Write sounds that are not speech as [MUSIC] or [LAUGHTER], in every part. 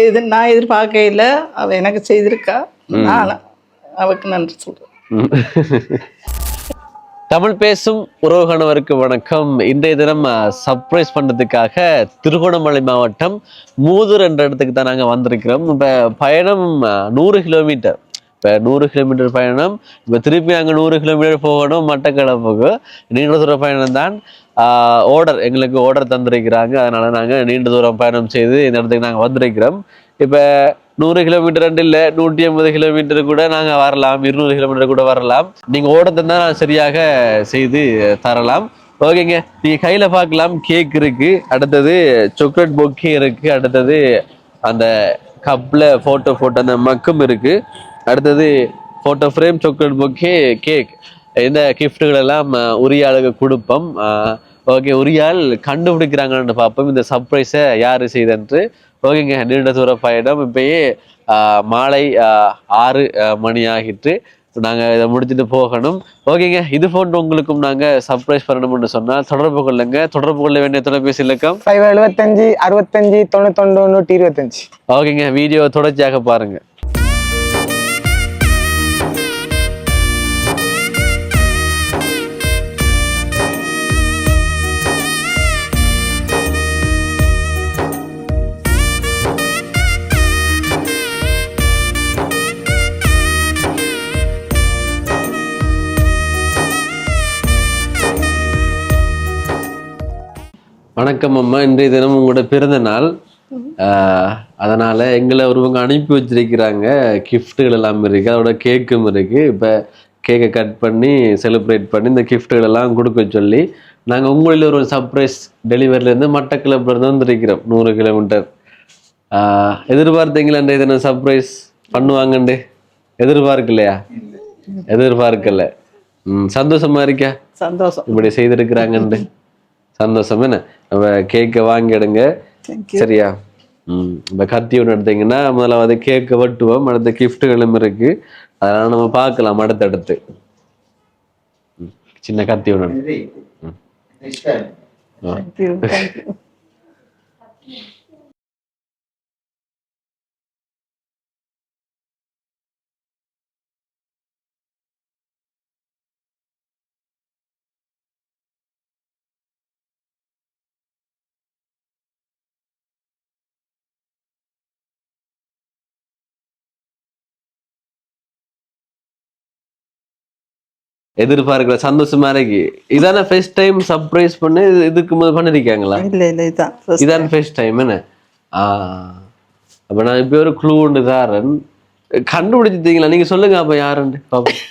எது நான் எதிர்பார்க்கையில அவ எனக்கு செய்திருக்கா. நான் அவக்கு நன்றி சொல்றேன். தமிழ் பேசும் உறவுகணவருக்கு வணக்கம். இன்றைய தினம் சர்ப்ரைஸ் பண்ணதுக்காக திருகோணமலை மாவட்டம் மூதூர் என்ற இடத்துக்கு தான் நாங்கள் வந்திருக்கிறோம். இப்போ பயணம் நூறு கிலோமீட்டர் இப்போ நூறு கிலோமீட்டர் பயணம். இப்போ திருப்பி அங்கே நூறு கிலோமீட்டர் போகணும். மட்டக்களப்புக்கு நீண்ட தூர பயணம் தான் ஆர்டர் எங்களுக்கு ஆர்டர் தந்திருக்கிறாங்க. அதனால நாங்கள் நீண்ட தூரம் பயணம் செய்து இந்த இடத்துக்கு நாங்கள் வந்திருக்கிறோம். இப்போ நூறு கிலோமீட்டர் ரெண்டு இல்லை நூற்றி ஐம்பது கிலோமீட்டர் கூட நாங்கள் வரலாம். இருநூறு கிலோமீட்டர் கூட வரலாம். நீங்கள் ஓட தந்தால் நான் சரியாக செய்து தரலாம். ஓகேங்க நீங்கள் கையில் பார்க்கலாம் கேக் இருக்குது அடுத்தது சாக்லேட் பொக்கே இருக்குது அடுத்தது அந்த கப்பில் ஃபோட்டோ ஃபோட்டோ அந்த மக்கும் இருக்குது அடுத்தது photo frame chocolate bouquet cake இந்த கிஃப்ட்டுகள் எல்லாம் அஹ், உரிய ஆளுக்கு கொடுப்போம். ஓகே உரிய ஆள் கண்டுபிடிக்கிறாங்கன்னு பார்ப்போம். இந்த சர்ப்ரைஸை யார் செய்தன்று. ஓகேங்க நீண்ட தூர பயணம். இப்பயே மாலை ஆறு மணி ஆகிட்டு நாங்கள் இதை முடிச்சுட்டு போகணும். ஓகேங்க இது போன்று உங்களுக்கும் நாங்கள் சர்ப்ரைஸ் பண்ணணும்னு சொன்னால் தொடர்பு கொள்ளுங்க. தொடர்பு கொள்ள வேண்டிய தொலைபேசி இலக்கம்? எழுபத்தஞ்சு அறுபத்தஞ்சு தொண்ணூத்தொண்டு நூற்றி இருபத்தஞ்சு. ஓகேங்க வீடியோ தொடர்ச்சியாக பாருங்க. வணக்கம் அம்மா. இன்றைய தினம் உங்களோட பிறந்த நாள். அதனால எங்களை ஒருவங்க அனுப்பி வச்சிருக்கிறாங்க. கிஃப்ட்டுகள் எல்லாம் இருக்கு. அதோட கேக்கும் இருக்கு. இப்போ கேக்கை கட் பண்ணி செலிப்ரேட் பண்ணி இந்த கிஃப்ட்டுகள் எல்லாம் கொடுக்க சொல்லி நாங்கள் உங்களில் ஒரு சர்ப்ரைஸ் டெலிவரிலேருந்து மட்டக்கிளப்புல இருந்து வந்திருக்கிறோம். நூறு கிலோமீட்டர் எதிர்பார்த்தீங்களா இன்றைய தினம் சர்ப்ரைஸ் பண்ணுவாங்கண்டு. எதிர்பார்க்கலையா? எதிர்பார்க்கல. ம் சந்தோஷமா இருக்கா? சந்தோஷம். இப்படி செய்திருக்கிறாங்கன்னு சந்தோஷம். என்ன? நம்ம கேக்கை வாங்கிடுங்க. சரியா? ம் இப்போ கத்தி ஒன்று எடுத்தீங்கன்னா முதலாவது கேக்கை வெட்டுவோம். அடுத்த கிஃப்ட்டுகளும் இருக்கு. அதெல்லாம் நம்ம பார்க்கலாம் அடுத்தடுத்து. ம், சின்ன கத்தி ஒன்று தேங்க்யூ எதிர்பார்க்கல சந்தோஷமா இருக்கு. இதான ஃபர்ஸ்ட் டைம் சர்ப்ரைஸ் பண்ணி இது- இதுக்கு முதல் பண்ணிருக்காங்களா? இல்ல இல்ல first இதான் ஃபர்ஸ்ட் டைம் என்ன? ஆ. அப்ப நான் இப்போ ஒரு க்ளூ உண்டு தாரன். கண்டுபிடிச்சிட்டீங்களா? நீங்க சொல்லுங்க அப்ப யாருன்னு பாப்போம். [LAUGHS]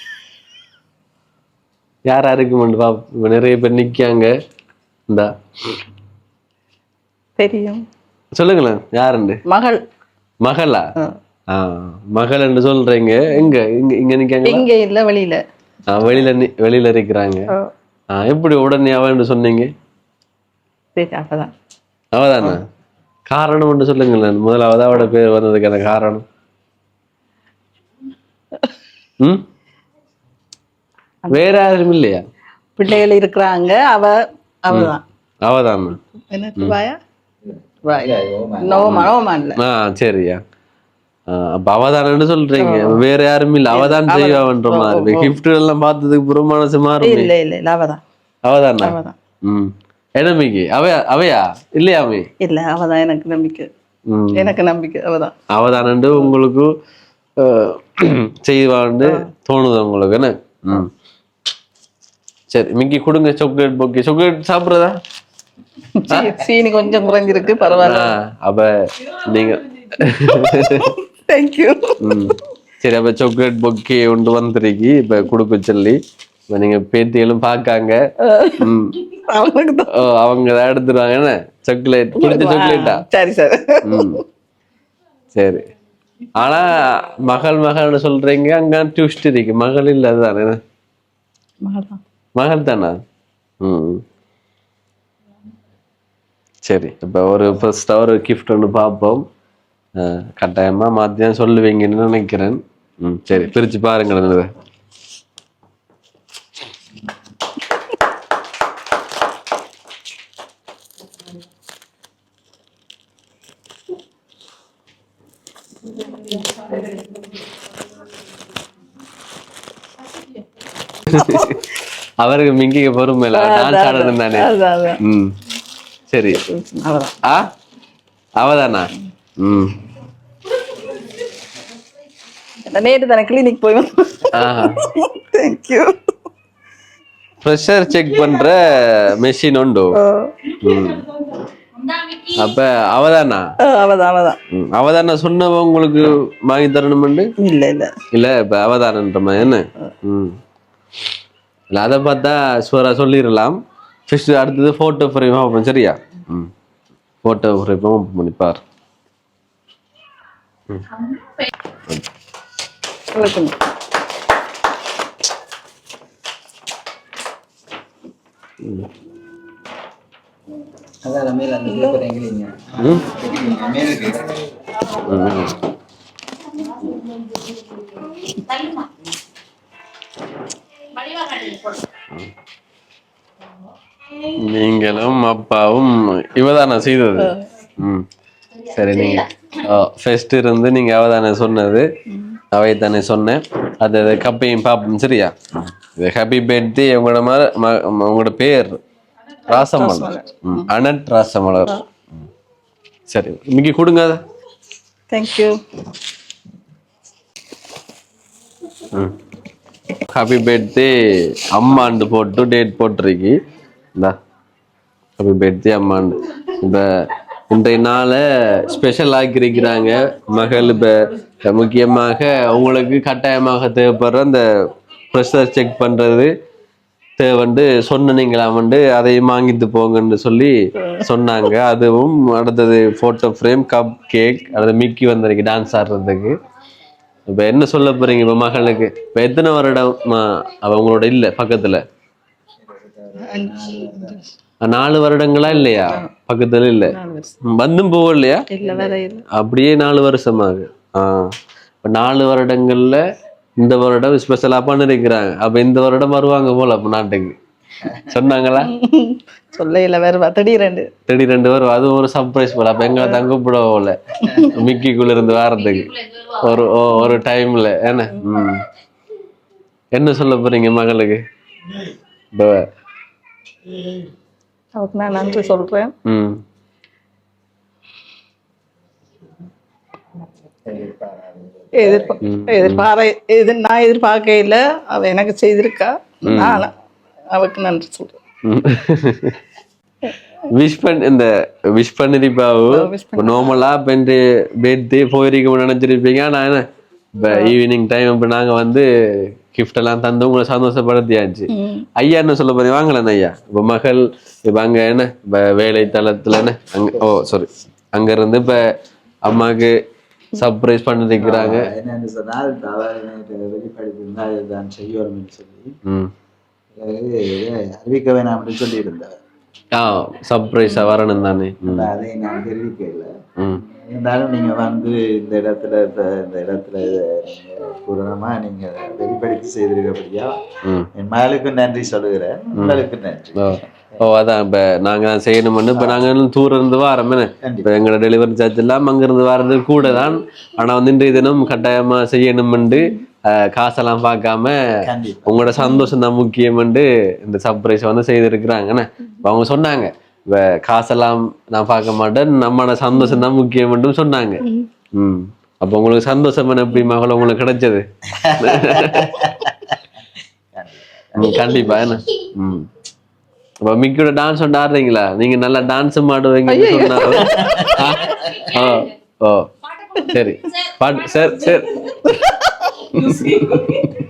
யாரா பாப்போம். இப்ப நிறைய பேர் நிக்காங்க இந்தா. தெரியும். சொல்லுங்களேன் யாருண்டு? மகள். மகளா. ஆ. மகள்னு சொல்றீங்க. எங்க? இங்க இங்க நிக்காங்களா இங்க இல்ல வெளியில. வெளியில வெளியில இருக்கிறாங்க. எப்படி உடனே அவன்னு சொன்னீங்க? அப்பதான் அவதானா. காரணம் ஒன்று சொல்லுங்களேன். முதலாவது அவட பேர் வந்ததுக்கான காரணம். ம்? வேற யாரும் இல்லையா? பிள்ளைகள் இருக்கிறாங்க. அவ அவதான். அவதானா? சரியா. அப்ப அவதானன்னு சொல்றீங்க. வேற யாரும் இல்ல. அவதான் செய்வான்ற மாதிரி. கிஃப்ட் எல்லாம் பார்த்ததுக்கு மனசு மாறும் இல்ல இல்ல இல்ல. அவதான். அவதானா? ம். என்னமிக்கு அவையா? அவையா? இல்லையாமே இல்ல அவதான். எனக்கு நம்பிக்கை. எனக்கு நம்பிக்கை. அவதான். அவதானண்டு உங்களுக்கு [CLEARS THROAT] செய்வான்னு தோணுது உங்களுக்கு. என்ன? ம். சரி மிக்கி கொடுங்க சாக்லேட் பொக்கே சாக்லேட் சாப்பிட்றதா? சீனி கொஞ்சம் குறைஞ்சிருக்கு பரவாயில்ல. அப்ப நீங்க தேங்க்யூ சரி அப்ப சாக்லேட் பொக்கே கொண்டு வந்திருக்கி. இப்ப கொடுக்க சொல்லி. இப்ப நீங்க பேத்திகளும் பார்க்காங்க. தான் ஓ, அவங்க தான் எடுத்துருவாங்க. என்ன? சாக்லேட் பிடிச்ச சாக்லேட்டா சரி சரி. சரி. ஆனா மகள் மகள்னு சொல்றீங்க. அங்க ட்விஸ்ட் இருக்கு. மகள் இல்ல மகள்தான். மகள் தானா? ம். சரி இப்போ ஒரு ஃபர்ஸ்ட் ஒரு கிஃப்ட் ஒன்று பார்ப்போம். கட்டாயமா மாத்தியம் சொல்லுவீங்கன்னு நினைக்கிறேன். ம் சரி பிரிச்சு பாருங்க. அவருக்கு மிங்கிக்க பொறுமை இல்லை. டான்ஸ் ஆடணும் தானே. ம் சரி. அவதானா? ம். நேற்று தானே கிளினிக் போய் தேங்க்யூ ப்ரெஷர் செக் பண்ற மெஷின் உண்டு. ம். அப்ப அவதானா? அவதான் அவதான். ம், அவதானா சொன்னவ உங்களுக்கு வாங்கி தரணுமெண்டு? இல்லை இல்லை. இல்ல இப்ப அவதானன்ற மாதிரி என்ன? ம். இல்ல அதை பார்த்தா சுவரா சொல்லிடலாம் ஃபர்ஸ்ட் அடுத்தது ஃபோட்டோ ஃப்ரேம் ஓப்பன் சரியா? ம். ஃபோட்டோ ஃப்ரேம் ஓப்பன் பண்ணிப்பார் வணக்கம் அதான் மேல அந்த பேப்பர் எங்கீங்க ம். மேலுக்கு ம். நீங்களும் அப்பாவும் இவதானே செய்தது? ம். சரி நீங்க. ஃபர்ஸ்ட் இருந்து நீங்க அவதானே சொன்னது. அவை தானே சொன்னேன். அது அது கப்பையும் பார்ப்போம் சரியா? இது ஹாப்பி பர்த்டே உங்களோட ம- ம- உங்களோட பேர் ராசமலர். அனட் ராசமலர். சரி இன்னைக்கு கொடுங்க அதை. தேங்க்யூ ஹாப்பி பர்த்டே அம்மாண்டு போட்டு டேட் போட்டிருக்கு. இந்தா. ஹாப்பி பர்த்டே அம்மாண்டு. இப்போ இன்றைய நாளை ஸ்பெஷல் ஆக்கியிருக்கிறாங்க. மகள் இப்போ முக்கியமாக உங்களுக்கு கட்டாயமாக தேவைப்படுற அந்த ப்ரெஷர் செக் பண்ணுறது தேவைண்டு சொன்னீங்களாமண்டு அதையும் வாங்கிட்டு போங்கன்னு சொல்லி சொன்னாங்க. அதுவும் அடுத்தது ஃபோட்டோ ஃப்ரேம் கப் கேக் அடுத்து மிக்கி வந்திருக்கு டான்ஸ் ஆடுறதுக்கு. இப்போ என்ன சொல்ல போறீங்க இப்போ மகளுக்கு? இப்போ எத்தனை வருடம் அவங்களோட இல்லை பக்கத்தில்? நாலு வருடங்களா இல்லையா? பக்கத்துல இல்ல. வருஷம். வந்தும் போவோம் இல்லையா அப்படியே நாலு வருஷமாகு. ஆஹ் இப்ப நாலு வருடங்கள்ல இந்த வருடம் ஸ்பெஷலா பண்ணிருக்கிறாங்க. அப்ப இந்த வருடம் வருவாங்க போல அப்ப நாட்டுக்கு. சொன்னாங்களா? [LAUGHS] சொல்ல இல்லை வேற திடீரெண்டு தேடி ரெண்டு பேரும் அது ஒரு சர்ப்ரைஸ் போல. அப்ப எங்களை தங்க போட போல. மிக்கிக்குள்ள இருந்து வாரத்துக்கு. ஒரு ஒரு டைம்ல என்ன? ம். என்ன சொல்ல போறீங்க மகளுக்கு? அவருக்கு நான் நன்றி சொல்றேன். எதிர்பா எதிர்பார எதிர் நான் எதிர்பார்க்கையில் அவ எனக்கு செய்திருக்கா. நான் அவருக்கு நன்றி சொல்றேன். விஷ் பண்ண இந்த விஷ் பண்ணிருப்பாவு நார்மலா பெண்டு பேர்த்து போயிருக்க நினைச்சிருப்பீங்க இப்போ ஈவினிங் டைம் இப்போ நாங்க வந்து gift எல்லாம் தந்து உங்களை சந்தோஷப்படுத்தியாச்சு. ம். ஐயா என்ன சொல்ல போறீங்க? வாங்கலண்ணா ஐயா. இப்ப மகள் இப்ப அங்க என்ன? இப்ப வேலை தளத்துல என்ன? அங்க ஓ சாரி அங்க இருந்து இப்ப அம்மாக்கு சர்ப்ரைஸ் பண்ணிருக்கிறாங்க என்னன்னு சொன்னால் அவர் வெளிப்படுத்திருந்தா இதுதான் செய்யணும்னு சொல்லி. அறிவிக்க வேணாம்னு சொல்லி இருந்தார் சர்ப்ரைஸா வரணும் தானே அதை நான் தெரிவிக்கல இருந்தாலும் நீங்க வந்து இந்த இடத்துல இந்த இடத்துல பூரணமா நீங்க வெளிப்படுத்தி செய்திருக்கபடியா ம் என் மகளுக்கு நன்றி சொல்லுகிறேன் உங்களுக்கு நன்றி ஓ அதான் இப்ப நாங்க தான் செய்யணும்னு இப்ப நாங்க இன்னும் தூரம் இருந்து வாரோம் இப்ப எங்களோட டெலிவரி சார்ஜ் எல்லாம் அங்க இருந்து வர்றது கூட தான் ஆனா வந்து இன்றைய தினம் கட்டாயமா செய்யணும்னு காசெல்லாம் பார்க்காம உங்களோட சந்தோஷம் தான் முக்கியம்னு இந்த சர்ப்ரைஸ் வந்து செய்திருக்கிறாங்கண்ணே இப்ப அவங்க சொன்னாங்க. இப்ப காசெல்லாம் நான் பார்க்க மாட்டேன் நம்மளோட சந்தோஷம் தான் முக்கியம்னு சொன்னாங்க. ம். அப்ப உங்களுக்கு சந்தோஷம் என்ன எப்படி மகள் உங்களுக்கு கிடைச்சது? கண்டிப்பா. என்ன? ம். அப்ப மிக்கியோட டான்ஸ் ஒன்று ஆடுறீங்களா? நீங்க நல்லா டான்ஸும் ஆடுவீங்கன்னு சொன்னாங்க ஓ சரி. பாட்டு சார் சார். no filme.